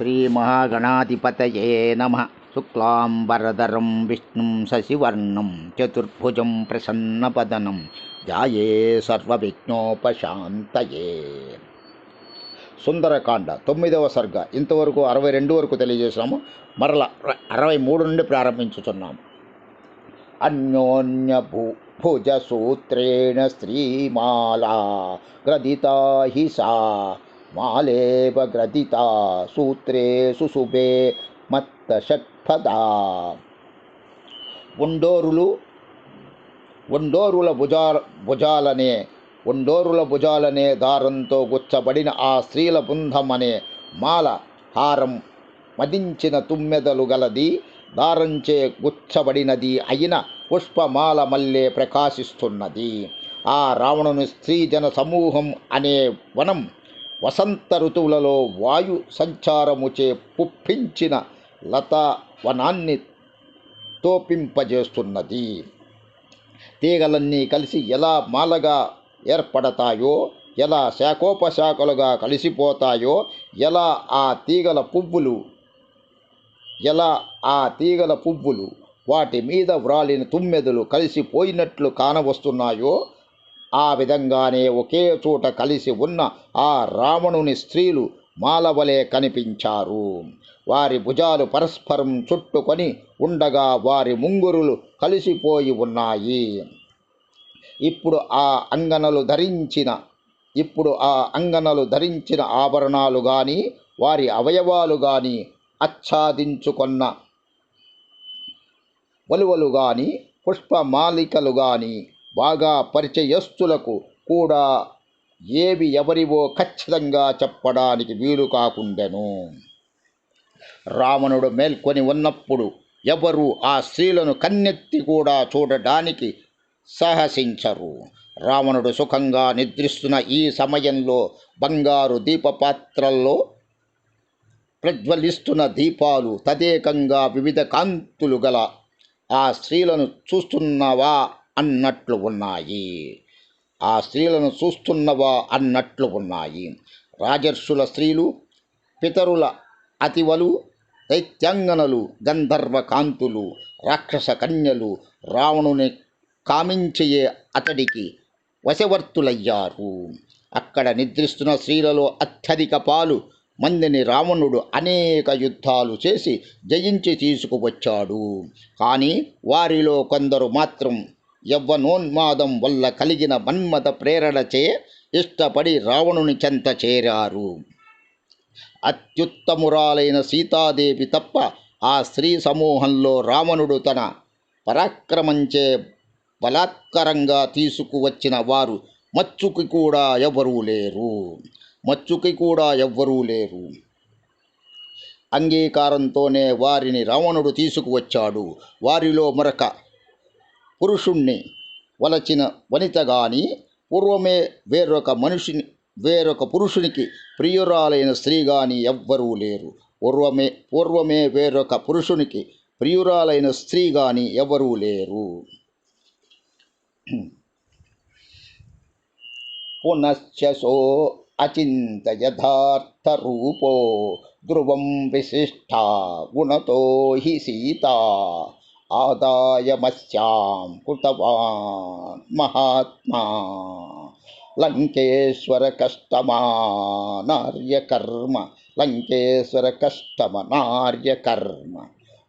శ్రీమహాగణాధిపతయే నమ. శుక్లాంబరధరం విష్ణుం శశివర్ణం చతుర్భుజం ప్రసన్నపదనం. ధ్యాయే సర్వవిఘ్నోపశాంతయే. సుందరకాండ తొమ్మిదవ సర్గ. ఇంతవరకు అరవై రెండు వరకు తెలియజేసాము మరల అరవై మూడు నుండి ప్రారంభించుతున్నాము అన్యోన్య భూ భుజ సూత్రేణ స్త్రీమాలా గ్రదితా హి సా మాలేవ గ్రథిత సూత్రే సుశుభే మత్త షట్పదా ఒండోరులు ఒండోరుల భుజా భుజాలనే ఒండోరుల భుజాలనే దారంతో గుచ్చబడిన ఆ స్త్రీల బృందం అనే మాల హారం మదించిన తుమ్మెదలు గలది దారంచే గుచ్చబడినది అయిన పుష్పమాల మల్లె ప్రకాశిస్తున్నది. ఆ రావణుని స్త్రీజన సమూహం అనే వనం వసంత ఋతువులలో వాయు సంచారముచే పుప్పించిన లతా వనాన్ని తోపింపజేస్తున్నది. తీగలన్నీ కలిసి ఎలా మాలగా ఏర్పడతాయో ఎలా శాఖోపశాఖలుగా కలిసిపోతాయో ఎలా ఆ తీగల పువ్వులు ఎలా ఆ తీగల పువ్వులు వాటి మీద వ్రాలిన తుమ్మెదలు కలిసిపోయినట్లు కానవస్తున్నాయో ఆ విధంగానే ఒకే చోట కలిసి ఉన్న ఆ రావణుని స్త్రీలు మాలవలే కనిపించారు. వారి భుజాలు పరస్పరం చుట్టుకొని ఉండగా వారి ముంగురులు కలిసిపోయి ఉన్నాయి. ఇప్పుడు ఆ అంగనలు ధరించిన ఇప్పుడు ఆ అంగనలు ధరించిన ఆభరణాలు కానీ వారి అవయవాలు కానీ ఆచ్ఛాదించుకొన్న వలువలు కానీ పుష్పమాలికలు కానీ బాగా పరిచయస్తులకు కూడా ఏవి ఎవరివో ఖచ్చితంగా చెప్పడానికి వీలు కాకుండెను. రావణుడు మేల్కొని ఉన్నప్పుడు ఎవరు ఆ స్త్రీలను కన్నెత్తి కూడా చూడడానికి సాహసించరు. రావణుడు సుఖంగా నిద్రిస్తున్న ఈ సమయంలో బంగారు దీపపాత్రల్లో ప్రజ్వలిస్తున్న దీపాలు తదేకంగా వివిధ కాంతులు గల ఆ స్త్రీలను చూస్తున్నవా? అన్నట్లు ఉన్నాయి. ఆ స్త్రీలను చూస్తున్నవా అన్నట్లు ఉన్నాయి. రాజర్షుల స్త్రీలు పితరుల అతివలు దైత్యాంగనలు గంధర్వ కాంతులు రాక్షస కన్యలు రావణుని కామించయే అతడికి వశవర్తులయ్యారు. అక్కడ నిద్రిస్తున్న స్త్రీలలో అత్యధిక పాలు మందిని రావణుడు అనేక యుద్ధాలు చేసి జయించి తీసుకువచ్చాడు. కానీ వారిలో కొందరు మాత్రం యవ్వనోన్మాదం వల్ల కలిగిన మన్మథ ప్రేరణచే ఇష్టపడి రావణుని చెంత చేరారు. అత్యుత్తమురాలైన సీతాదేవి తప్ప ఆ స్త్రీ సమూహంలో రావణుడు తన పరాక్రమంచే బలాత్కరంగా తీసుకువచ్చిన వారు మచ్చుకి కూడా ఎవరూ లేరు. మచ్చుకి కూడా ఎవ్వరూ లేరు. అంగీకారంతోనే వారిని రావణుడు తీసుకువచ్చాడు. వారిలో మరొక పురుషుణ్ణి వలచిన వనిత గాని పూర్వమే వేరొక మనిషిని వేరొక పురుషునికి ప్రియురాలైన స్త్రీ గాని ఎవ్వరూ లేరు. పూర్వమే పూర్వమే వేరొక పురుషునికి ప్రియురాలైన స్త్రీ గాని ఎవరూ లేరు. పునశ్చ సో అచింత యథార్థరూపో ధ్రువం విశిష్టా గుణతో హి సీత. ఆదాయమస్యాం కృతవాన్ మహాత్మా లంకేశ్వర కష్టమానార్యకర్మ లంకేశ్వర కష్టమ నార్యకర్మ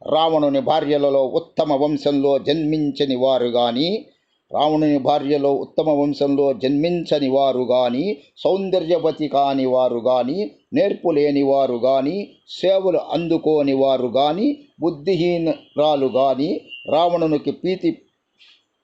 రావణుని భార్యలలో ఉత్తమ వంశంలో జన్మించని వారు కానీ రావణుని భార్యలో ఉత్తమ వంశంలో జన్మించని వారు కానీ సౌందర్యవతి కాని వారు కానీ నేర్పు లేని వారు కానీ సేవలు అందుకోని వారు కానీ బుద్ధిహీనరాలు కానీ రావణునికి ప్రీతి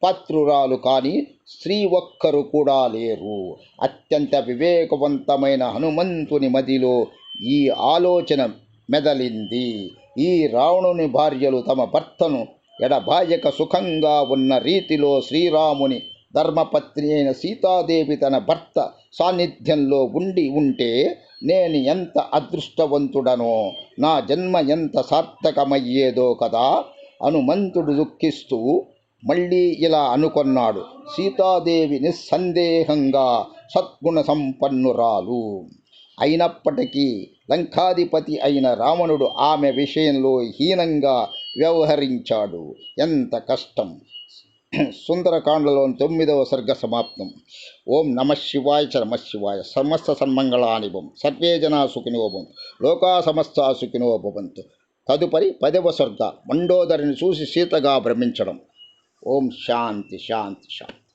పాత్రురాలు కానీ స్త్రీ ఒక్కరు కూడా లేరు. అత్యంత వివేకవంతమైన హనుమంతుని మదిలో ఈ ఆలోచన మెదలింది. ఈ రావణుని భార్యలు తమ భర్తను ఎడబాయక సుఖంగా ఉన్న రీతిలో శ్రీరాముని ధర్మపత్ని అయిన సీతాదేవి తన భర్త సాన్నిధ్యంలో ఉండి ఉంటే నేను ఎంత అదృష్టవంతుడనో నా జన్మ ఎంత సార్థకమయ్యేదో కదా హనుమంతుడు దుఃఖిస్తూ మళ్ళీ ఇలా అనుకొన్నాడు. సీతాదేవి నిస్సందేహంగా సద్గుణ సంపన్నురాలు. అయినప్పటికీ లంకాధిపతి అయిన రావణుడు ఆమె విషయంలో హీనంగా వ్యవహరించాడు. ఎంత కష్టం. సుందరకాండలోని తొమ్మిదవ సర్గ సమాప్తం. ఓం నమ శివాయ చ నమ శివాయ. సమస్త సన్మంగళానివం సర్వే జనా సుఖినోభం లోకా సమస్త సుఖినోభవంతు తదుపరి పదవ సర్గ. మండోదరిని చూసి సీతగా భ్రమించడం. ఓం శాంతి శాంతి శాంతి.